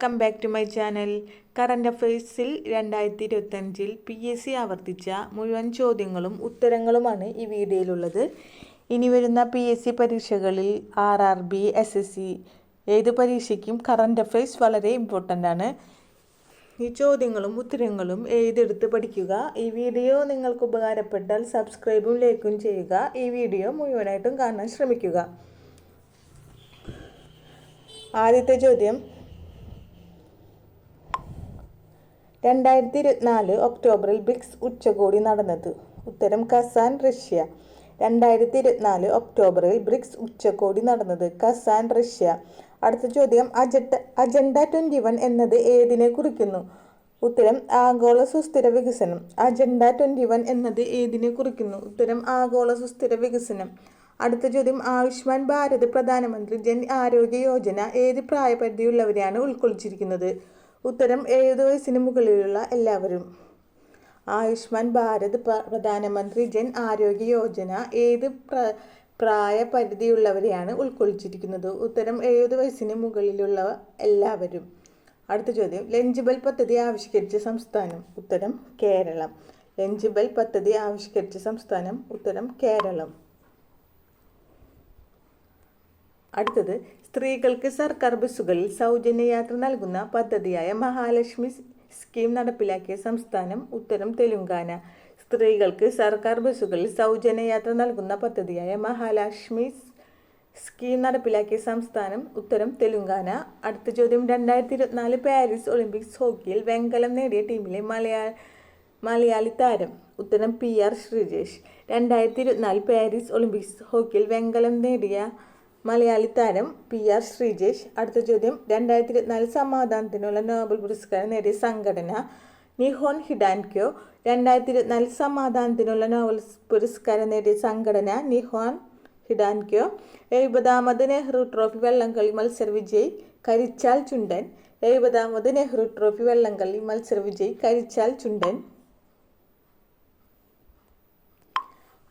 Welcome back to my channel current അഫയേഴ്സിൽ രണ്ടായിരത്തി ഇരുപത്തഞ്ചിൽ P S C ആവർത്തിച്ച മുഴുവൻ ചോദ്യങ്ങളും ഉത്തരങ്ങളുമാണ് ഈ വീഡിയോയിലുള്ളത്. ഇനി വരുന്ന പി എസ് സി പരീക്ഷകളിൽ R R B S S C ഏത് പരീക്ഷയ്ക്കും കറണ്ട് അഫയേഴ്സ് വളരെ ഇമ്പോർട്ടന്റ് ആണ്. ഈ ചോദ്യങ്ങളും ഉത്തരങ്ങളും എഴുതെടുത്ത് പഠിക്കുക. ഈ വീഡിയോ നിങ്ങൾക്ക് ഉപകാരപ്പെട്ടാൽ സബ്സ്ക്രൈബും ലൈക്കും ചെയ്യുക. ഈ വീഡിയോ മുഴുവനായിട്ടും കാണാൻ ശ്രമിക്കുക. ആദ്യത്തെ ചോദ്യം രണ്ടായിരത്തി ഇരുപത്തിനാല് ഒക്ടോബറിൽ ബ്രിക്സ് ഉച്ചകോടി നടന്നത്. ഉത്തരം കസാൻ റഷ്യ. രണ്ടായിരത്തി ഇരുപത്തിനാല് ഒക്ടോബറിൽ ബ്രിക്സ് ഉച്ചകോടി നടന്നത് കസാൻ റഷ്യ. അടുത്ത ചോദ്യം അജണ്ട അജണ്ട ട്വന്റി വൺ എന്നത് ഏതിനെ കുറിക്കുന്നു? ഉത്തരം ആഗോള സുസ്ഥിര വികസനം. അജണ്ട ട്വന്റി വൺ എന്നത് ഏതിനെ കുറിക്കുന്നു? ഉത്തരം ആഗോള സുസ്ഥിര വികസനം. അടുത്ത ചോദ്യം ആയുഷ്മാൻ ഭാരത് പ്രധാനമന്ത്രി ജൻ ആരോഗ്യ യോജന ഏത് പ്രായപരിധിയുള്ളവരെയാണ് ഉൾക്കൊള്ളിച്ചിരിക്കുന്നത്? ഉത്തരം എഴുപത് വയസ്സിന് മുകളിലുള്ള എല്ലാവരും. ആയുഷ്മാൻ ഭാരത് പ്രധാനമന്ത്രി ജൻ ആരോഗ്യ യോജന ഏത് പ്ര പ്രായപരിധിയുള്ളവരെയാണ് ഉൾക്കൊള്ളിച്ചിരിക്കുന്നത്? ഉത്തരം എഴുപത് വയസ്സിന് മുകളിലുള്ള എല്ലാവരും. അടുത്ത ചോദ്യം. ലഞ്ച് ബെൽ പദ്ധതി ആവിഷ്കരിച്ച സംസ്ഥാനം ഉത്തരം കേരളം. ലഞ്ച് ബെൽ പദ്ധതി ആവിഷ്കരിച്ച സംസ്ഥാനം ഉത്തരം കേരളം. അടുത്തത് സ്ത്രീകൾക്ക് സർക്കാർ ബസ്സുകളിൽ സൗജന്യ യാത്ര നൽകുന്ന പദ്ധതിയായ മഹാലക്ഷ്മി സ്കീം നടപ്പിലാക്കിയ സംസ്ഥാനം ഉത്തരം തെലുങ്കാന. സ്ത്രീകൾക്ക് സർക്കാർ ബസ്സുകളിൽ സൗജന്യ യാത്ര നൽകുന്ന പദ്ധതിയായ മഹാലക്ഷ്മി സ്കീം നടപ്പിലാക്കിയ സംസ്ഥാനം ഉത്തരം തെലുങ്കാന. അടുത്ത ചോദ്യം രണ്ടായിരത്തി ഇരുപത്തിനാല് പാരീസ് ഒളിമ്പിക്സ് ഹോക്കിയിൽ വെങ്കലം നേടിയ ടീമിലെ മലയാള മലയാളി താരം. ഉത്തരം പി ആർ ശ്രീജേഷ്. രണ്ടായിരത്തി ഇരുപത്തിനാല് പാരീസ് ഒളിമ്പിക്സ് ഹോക്കിയിൽ വെങ്കലം നേടിയ മലയാളി താരം പി ആർ ശ്രീജേഷ്. അടുത്ത ചോദ്യം. രണ്ടായിരത്തി ഇരുപത്തിനാല് സമാധാനത്തിനുള്ള നോബൽ പുരസ്കാരം നേടിയ സംഘടന നിഹോൺ ഹിഡാൻക്യോ. രണ്ടായിരത്തി ഇരുപത്തിനാല് സമാധാനത്തിനുള്ള നോബൽ പുരസ്കാരം നേടിയ സംഘടന നിഹോൺ ഹിഡാൻക്യോ. എഴുപതാമത് നെഹ്റു ട്രോഫി വള്ളംകളി മത്സര വിജയി കരിച്ചാൽ ചുണ്ടൻ. എഴുപതാമത് നെഹ്റു ട്രോഫി വള്ളംകളി മത്സര വിജയി കരിച്ചാൽ ചുണ്ടൻ.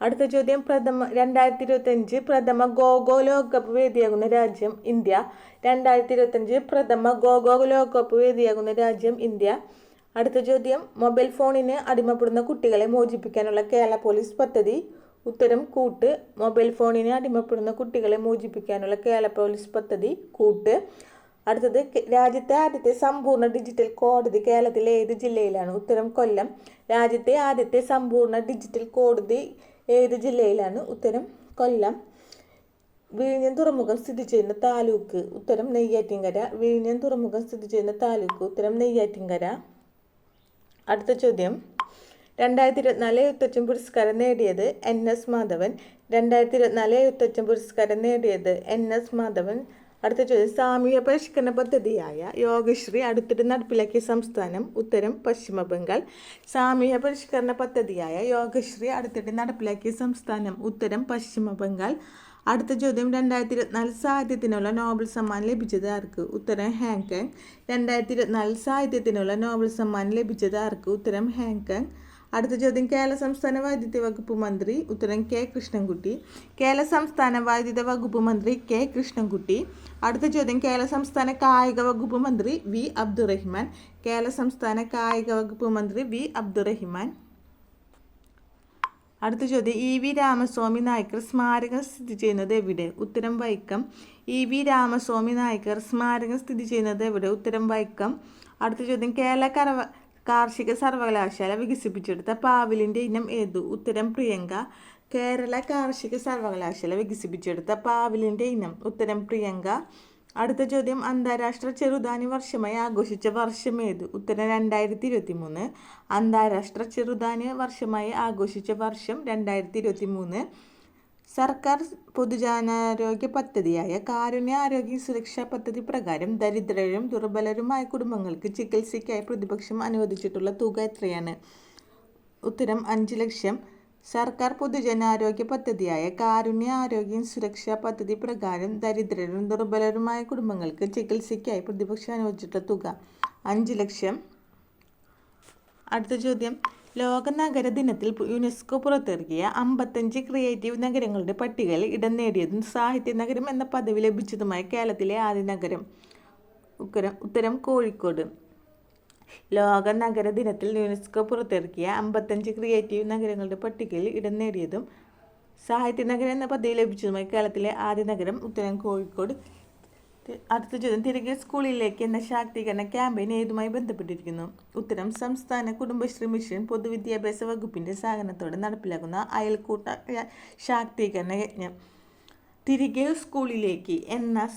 അടുത്ത ചോദ്യം പ്രഥമ രണ്ടായിരത്തി ഇരുപത്തഞ്ച് പ്രഥമ ഗോഗോ ലോകകപ്പ് വേദിയാകുന്ന രാജ്യം ഇന്ത്യ. രണ്ടായിരത്തി ഇരുപത്തഞ്ച് പ്രഥമ ഗോഗോ ലോകകപ്പ് വേദിയാകുന്ന രാജ്യം ഇന്ത്യ. അടുത്ത ചോദ്യം മൊബൈൽ ഫോണിന് അടിമപ്പെടുന്ന കുട്ടികളെ മോചിപ്പിക്കാനുള്ള കേരള പോലീസ് പദ്ധതി. ഉത്തരം കൂട്ട്. മൊബൈൽ ഫോണിന് അടിമപ്പെടുന്ന കുട്ടികളെ മോചിപ്പിക്കാനുള്ള കേരള പോലീസ് പദ്ധതി കൂട്ട്. അടുത്തത് രാജ്യത്തെ ആദ്യത്തെ സമ്പൂർണ ഡിജിറ്റൽ കോടതി കേരളത്തിലെ ഏത് ജില്ലയിലാണ്? ഉത്തരം കൊല്ലം. രാജ്യത്തെ ആദ്യത്തെ സമ്പൂർണ ഡിജിറ്റൽ കോടതി ഏത് ജില്ലയിലാണ് ഉത്തരം? കൊല്ലം. വിഴിഞ്ഞം തുറമുഖം സ്ഥിതി ചെയ്യുന്ന താലൂക്ക്. ഉത്തരം നെയ്യാറ്റിൻകര. വിഴിഞ്ഞം തുറമുഖം സ്ഥിതി ചെയ്യുന്ന താലൂക്ക്. ഉത്തരം നെയ്യാറ്റിൻകര. അടുത്ത ചോദ്യം. രണ്ടായിരത്തി ഇരുപത്തിനാല് എഴുത്തച്ഛൻ പുരസ്കാരം നേടിയത് എൻ എസ് മാധവൻ. രണ്ടായിരത്തി ഇരുപത്തിനാല് എഴുത്തച്ഛൻ പുരസ്കാരം നേടിയത് എൻ എസ് മാധവൻ. അടുത്ത ചോദ്യം സാമൂഹ്യ പരിഷ്കരണ പദ്ധതിയായ യോഗശ്രീ അടുത്തിടെ നടപ്പിലാക്കിയ സംസ്ഥാനം ഉത്തരം പശ്ചിമ ബംഗാൾ. സാമൂഹ്യ പരിഷ്കരണ പദ്ധതിയായ യോഗശ്രീ അടുത്തിടെ നടപ്പിലാക്കിയ സംസ്ഥാനം ഉത്തരം പശ്ചിമ ബംഗാൾ. അടുത്ത ചോദ്യം രണ്ടായിരത്തി ഇരുപത്തിനാല് സാഹിത്യത്തിനുള്ള നോബൽ സമ്മാനം ലഭിച്ചത് ആർക്ക്? ഉത്തരം ഹാങ്കങ്. രണ്ടായിരത്തി ഇരുപത്തിനാല് സാഹിത്യത്തിനുള്ള നോബൽ സമ്മാനം ലഭിച്ചത് ആർക്ക്? ഉത്തരം ഹാങ്കങ്. അടുത്ത ചോദ്യം കേരള സംസ്ഥാന വൈദ്യുതി വകുപ്പ് മന്ത്രി ഉത്തരം കെ കൃഷ്ണൻകുട്ടി. കേരള സംസ്ഥാന വൈദ്യുത വകുപ്പ് മന്ത്രി കെ കൃഷ്ണൻകുട്ടി. അടുത്ത ചോദ്യം കേരള സംസ്ഥാന കായിക വകുപ്പ് മന്ത്രി വി അബ്ദുറഹിമാൻ. കേരള സംസ്ഥാന കായിക വകുപ്പ് മന്ത്രി വി അബ്ദുറഹിമാൻ. അടുത്ത ചോദ്യം ഇ വി രാമസ്വാമി നായ്ക്കർ സ്മാരകം സ്ഥിതി ചെയ്യുന്നത് എവിടെ? ഉത്തരം വൈക്കം. ഇ വി രാമസ്വാമി നായ്ക്കർ സ്മാരകം സ്ഥിതി ചെയ്യുന്നത് എവിടെ? ഉത്തരം വൈക്കം. അടുത്ത ചോദ്യം കേരള കറവ കാർഷിക സർവകലാശാല വികസിപ്പിച്ചെടുത്ത പാവിലിന്റെ ഇനം ഏതു? ഉത്തരം പ്രിയങ്ക. കേരള കാർഷിക സർവകലാശാല വികസിപ്പിച്ചെടുത്ത പാവിലിന്റെ ഇനം. ഉത്തരം പ്രിയങ്ക. അടുത്ത ചോദ്യം. അന്താരാഷ്ട്ര ചെറുധാന്യ വർഷമായി ആഘോഷിച്ച വർഷം ഏത്? ഉത്തരം രണ്ടായിരത്തി ഇരുപത്തി മൂന്ന് അന്താരാഷ്ട്ര ചെറുധാന്യ വർഷമായി ആഘോഷിച്ച വർഷം രണ്ടായിരത്തി ഇരുപത്തി മൂന്ന് സർക്കാർ പൊതുജനാരോഗ്യ പദ്ധതിയായ കാരുണ്യ ആരോഗ്യ സുരക്ഷാ പദ്ധതി പ്രകാരം ദരിദ്രരും ദുർബലരുമായ കുടുംബങ്ങൾക്ക് ചികിത്സയ്ക്കായി പ്രതിപക്ഷം അനുവദിച്ചിട്ടുള്ള തുക എത്രയാണ്? ഉത്തരം അഞ്ച് ലക്ഷം. സർക്കാർ പൊതുജനാരോഗ്യ പദ്ധതിയായ കാരുണ്യ ആരോഗ്യ സുരക്ഷാ പദ്ധതി പ്രകാരം ദരിദ്രരും ദുർബലരുമായ കുടുംബങ്ങൾക്ക് ചികിത്സയ്ക്കായി പ്രതിപക്ഷം അനുവദിച്ചിട്ടുള്ള തുക അഞ്ച് ലക്ഷം. അടുത്ത ചോദ്യം. ലോക നഗര ദിനത്തിൽ യുനെസ്കോ പുറത്തിറക്കിയ അമ്പത്തഞ്ച് ക്രിയേറ്റീവ് നഗരങ്ങളുടെ പട്ടികയിൽ ഇടം നേടിയതും സാഹിത്യ നഗരം എന്ന പദവി ലഭിച്ചതുമായ കേരളത്തിലെ ആദ്യ നഗരം ഉത്തരം ഉത്തരം കോഴിക്കോട്. ലോക നഗര ദിനത്തിൽ യുനെസ്കോ പുറത്തിറക്കിയ അമ്പത്തഞ്ച് ക്രിയേറ്റീവ് നഗരങ്ങളുടെ പട്ടികയിൽ ഇടം നേടിയതും സാഹിത്യ നഗരം എന്ന പദവി ലഭിച്ചതുമായി കേരളത്തിലെ ആദ്യ നഗരം ഉത്തരം കോഴിക്കോട്. അടുത്ത ചോദ്യം. തിരികെ സ്കൂളിലേക്ക് എന്ന ശാക്തീകരണ ക്യാമ്പയിൻ ഏതുമായി ബന്ധപ്പെട്ടിരിക്കുന്നു? ഉത്തരം സംസ്ഥാന കുടുംബശ്രീ മിഷൻ പൊതുവിദ്യാഭ്യാസ വകുപ്പിന്റെ സഹകരണത്തോടെ നടപ്പിലാക്കുന്ന അയൽക്കൂട്ട ശാക്തീകരണ യജ്ഞം. തിരികെ സ്കൂളിലേക്ക് എന്ന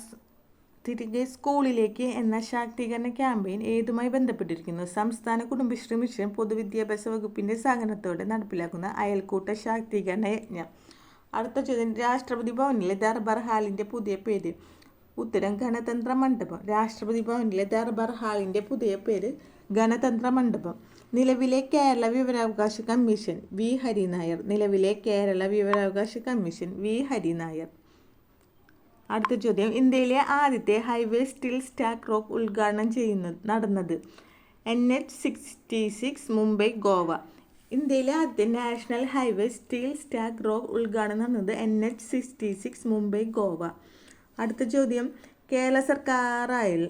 തിരികെ സ്കൂളിലേക്ക് എന്ന ശാക്തീകരണ ക്യാമ്പയിൻ ഏതുമായി ബന്ധപ്പെട്ടിരിക്കുന്നു? സംസ്ഥാന കുടുംബശ്രീ മിഷൻ പൊതുവിദ്യാഭ്യാസ വകുപ്പിന്റെ സഹകരണത്തോടെ നടപ്പിലാക്കുന്ന അയൽക്കൂട്ട ശാക്തീകരണ യജ്ഞം. അടുത്ത ചോദ്യം. രാഷ്ട്രപതി ഭവനിലെ ദർബാർ ഹാലിന്റെ പുതിയ പേര്. ഉത്തരം ഗണതന്ത്ര മണ്ഡപം. രാഷ്ട്രപതി ഭവനിലെ ദർബാർ ഹാളിന്റെ പുതിയ പേര് ഗണതന്ത്ര മണ്ഡപം. നിലവിലെ കേരള വിവരാവകാശ കമ്മീഷൻ വി. ഹരിനായർ. നിലവിലെ കേരള വിവരാവകാശ കമ്മീഷൻ വി. ഹരിനായർ. അടുത്ത ചോദ്യം. ഇന്ത്യയിലെ ആദ്യത്തെ ഹൈവേ സ്റ്റിൽ സ്റ്റാക്ക് റോക്ക് ഉദ്ഘാടനം ചെയ്യുന്നത് നടന്നത് N H sixty six Mumbai Goa. ഇന്ത്യയിലെ ആദ്യത്തെ national highway steel stack rock ഉദ്ഘാടനം നടന്നത് N H sixty six Mumbai Goa. അടുത്ത ചോദ്യം. കേരള സർക്കാരായ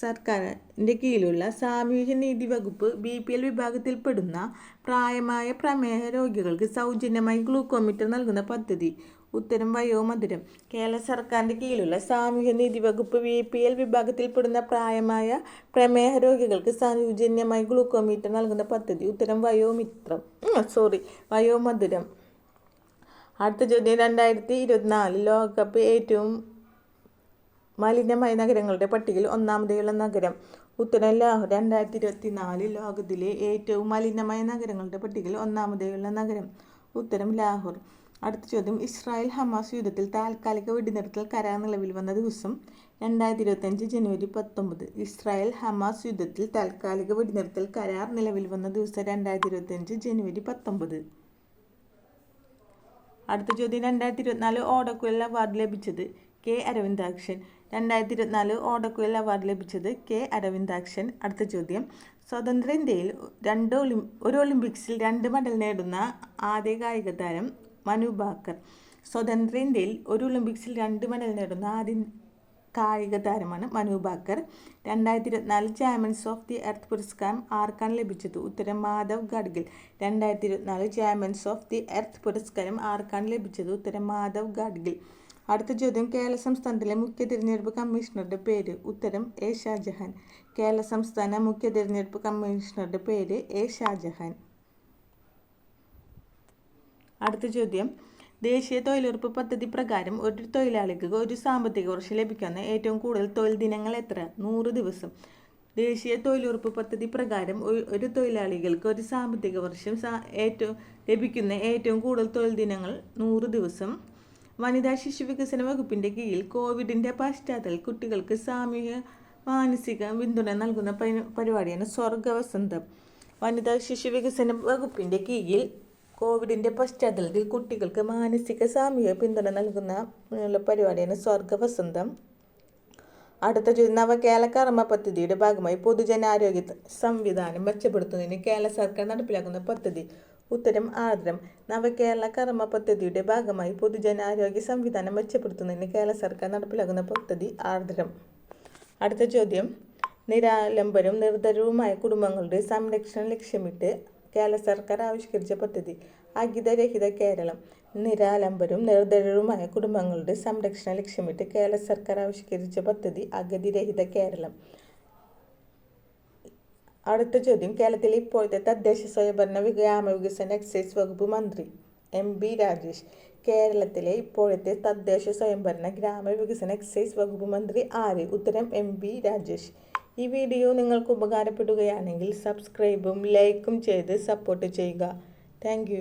സർക്കാരിന്റെ കീഴിലുള്ള സാമൂഹ്യ നീതി വകുപ്പ് ബി പി എൽ വിഭാഗത്തിൽപ്പെടുന്ന പ്രായമായ പ്രമേഹ രോഗികൾക്ക് സൗജന്യമായി ഗ്ലൂക്കോമീറ്റർ നൽകുന്ന പദ്ധതി. ഉത്തരം വയോമധുരം. കേരള സർക്കാരിന്റെ കീഴിലുള്ള സാമൂഹ്യ നീതി വകുപ്പ് ബി പി എൽ വിഭാഗത്തിൽപ്പെടുന്ന പ്രായമായ പ്രമേഹ രോഗികൾക്ക് സൗജന്യമായി ഗ്ലൂക്കോമീറ്റർ നൽകുന്ന പദ്ധതി. ഉത്തരം വയോമിത്രം. സോറി വയോമധുരം. അടുത്ത ചോദ്യം. രണ്ടായിരത്തി ഇരുപത്തിനാല് ലോകകപ്പ് ഏറ്റവും മലിനമായ നഗരങ്ങളുടെ പട്ടികയിൽ ഒന്നാമതെയുള്ള നഗരം. ഉത്തരം ലാഹോർ രണ്ടായിരത്തി ഇരുപത്തി നാല് ലോകത്തിലെ ഏറ്റവും മലിനമായ നഗരങ്ങളുടെ പട്ടികയിൽ ഒന്നാമതെയുള്ള നഗരം. ഉത്തരം ലാഹോർ. അടുത്ത ചോദ്യം. ഇസ്രായേൽ ഹമാസ് യുദ്ധത്തിൽ താൽക്കാലിക വെടിനിർത്തൽ കരാർ നിലവിൽ വന്ന ദിവസം രണ്ടായിരത്തി ഇരുപത്തഞ്ച് ജനുവരി പത്തൊമ്പത് ഇസ്രായേൽ ഹമാസ് യുദ്ധത്തിൽ താൽക്കാലിക വെടിനിർത്തൽ കരാർ നിലവിൽ വന്ന ദിവസം രണ്ടായിരത്തി ഇരുപത്തഞ്ച് ജനുവരി പത്തൊമ്പത്. അടുത്ത ചോദ്യം. രണ്ടായിരത്തി ഇരുപത്തിനാല് ഓടക്കുഴൽ അവാർഡ് ലഭിച്ചത് കെ അരവിന്ദാക്ഷൻ. രണ്ടായിരത്തി ഇരുപത്തിനാല് ഓടക്കുഴൽ അവാർഡ് ലഭിച്ചത് കെ അരവിന്ദാക്ഷൻ. അടുത്ത ചോദ്യം. സ്വതന്ത്ര ഇന്ത്യയിൽ രണ്ട് ഒളിം ഒരു ഒളിമ്പിക്സിൽ രണ്ട് മെഡൽ നേടുന്ന ആദ്യ കായിക താരം മനു ഭാക്കർ സ്വതന്ത്ര ഇന്ത്യയിൽ ഒരു ഒളിമ്പിക്സിൽ രണ്ട് മെഡൽ നേടുന്ന ആദ്യ കായിക താരമാണ് മനു ഭാക്കർ രണ്ടായിരത്തി ഇരുപത്തിനാല് ചാമ്പ്യൻസ് ഓഫ് ദി എർത്ത് പുരസ്കാരം ആർക്കാണ് ലഭിച്ചത്? ഉത്തരം മാധവ് ഗാഡ്ഗിൽ. രണ്ടായിരത്തി ഇരുപത്തിനാല് ചാമ്പ്യൻസ് ഓഫ് ദി എർത്ത് പുരസ്കാരം ആർക്കാണ് ലഭിച്ചത്? ഉത്തരം മാധവ് ഗാഡ്ഗിൽ. അടുത്ത ചോദ്യം. കേരള സംസ്ഥാനത്തിലെ മുഖ്യ തിരഞ്ഞെടുപ്പ് കമ്മീഷണറുടെ പേര്. ഉത്തരം എ ഷാജഹാൻ. കേരള സംസ്ഥാന മുഖ്യ തിരഞ്ഞെടുപ്പ് കമ്മീഷണറുടെ പേര് എ ഷാജഹാൻ. അടുത്ത ചോദ്യം. ദേശീയ തൊഴിലുറപ്പ് പദ്ധതി പ്രകാരം ഒരു തൊഴിലാളിക്ക് ഒരു സാമ്പത്തിക വർഷം ലഭിക്കുന്ന ഏറ്റവും കൂടുതൽ തൊഴിൽ ദിനങ്ങൾ എത്ര? നൂറ് ദിവസം. ദേശീയ തൊഴിലുറപ്പ് പദ്ധതി പ്രകാരം ഒരു- തൊഴിലാളികൾക്ക് ഒരു സാമ്പത്തിക വർഷം ഏറ്റവും ലഭിക്കുന്ന ഏറ്റവും കൂടുതൽ തൊഴിൽ ദിനങ്ങൾ നൂറ് ദിവസം. വനിതാ ശിശു വികസന വകുപ്പിന്റെ കീഴിൽ കോവിഡിന്റെ പശ്ചാത്തലത്തിൽ കുട്ടികൾക്ക് സാമൂഹിക മാനസിക പിന്തുണ നൽകുന്ന പരി- പരിപാടിയാണ് സ്വർഗവസന്തം. വനിതാ ശിശു വികസന വകുപ്പിന്റെ കീഴിൽ കോവിഡിന്റെ പശ്ചാത്തലത്തിൽ കുട്ടികൾക്ക് മാനസിക സാമൂഹിക പിന്തുണ നൽകുന്ന പരിപാടിയാണ് സ്വർഗവസന്തം. അടുത്ത ചോദ്യം നവകേരള കർമ്മ പദ്ധതിയുടെ ഭാഗമായി പൊതുജനാരോഗ്യ സംവിധാനം മെച്ചപ്പെടുത്തുന്നതിന് കേരള സർക്കാർ നടപ്പിലാക്കുന്ന പദ്ധതി ഉത്തരം ആർദ്രം. നവകേരള കർമ്മ പദ്ധതിയുടെ ഭാഗമായി പൊതുജനാരോഗ്യ സംവിധാനം മെച്ചപ്പെടുത്തുന്നതിന് കേരള സർക്കാർ നടപ്പിലാക്കുന്ന പദ്ധതി ആർദ്രം. അടുത്ത ചോദ്യം. നിരാലംബരും നിർധരവുമായ കുടുംബങ്ങളുടെ സംരക്ഷണം ലക്ഷ്യമിട്ട് കേരള സർക്കാർ ആവിഷ്കരിച്ച പദ്ധതി അഗിതരഹിത കേരളം. നിരാലംബരും നിർധരരുമായ കുടുംബങ്ങളുടെ സംരക്ഷണം ലക്ഷ്യമിട്ട് കേരള സർക്കാർ ആവിഷ്കരിച്ച പദ്ധതി അഗതിരഹിത കേരളം. അടുത്ത ചോദ്യം. കേരളത്തിലെ ഇപ്പോഴത്തെ തദ്ദേശ സ്വയംഭരണ ഗ്രാമവികസന എക്സൈസ് വകുപ്പ് മന്ത്രി എം ബി രാജേഷ്. കേരളത്തിലെ ഇപ്പോഴത്തെ തദ്ദേശ സ്വയംഭരണ ഗ്രാമവികസന എക്സൈസ് വകുപ്പ് മന്ത്രി ആര്? ഉത്തരം എം ബി രാജേഷ്. ഈ വീഡിയോ നിങ്ങൾക്ക് ഉപകാരപ്പെടുകയാണെങ്കിൽ സബ്സ്ക്രൈബും ലൈക്കും ചെയ്ത് സപ്പോർട്ട് ചെയ്യുക. താങ്ക്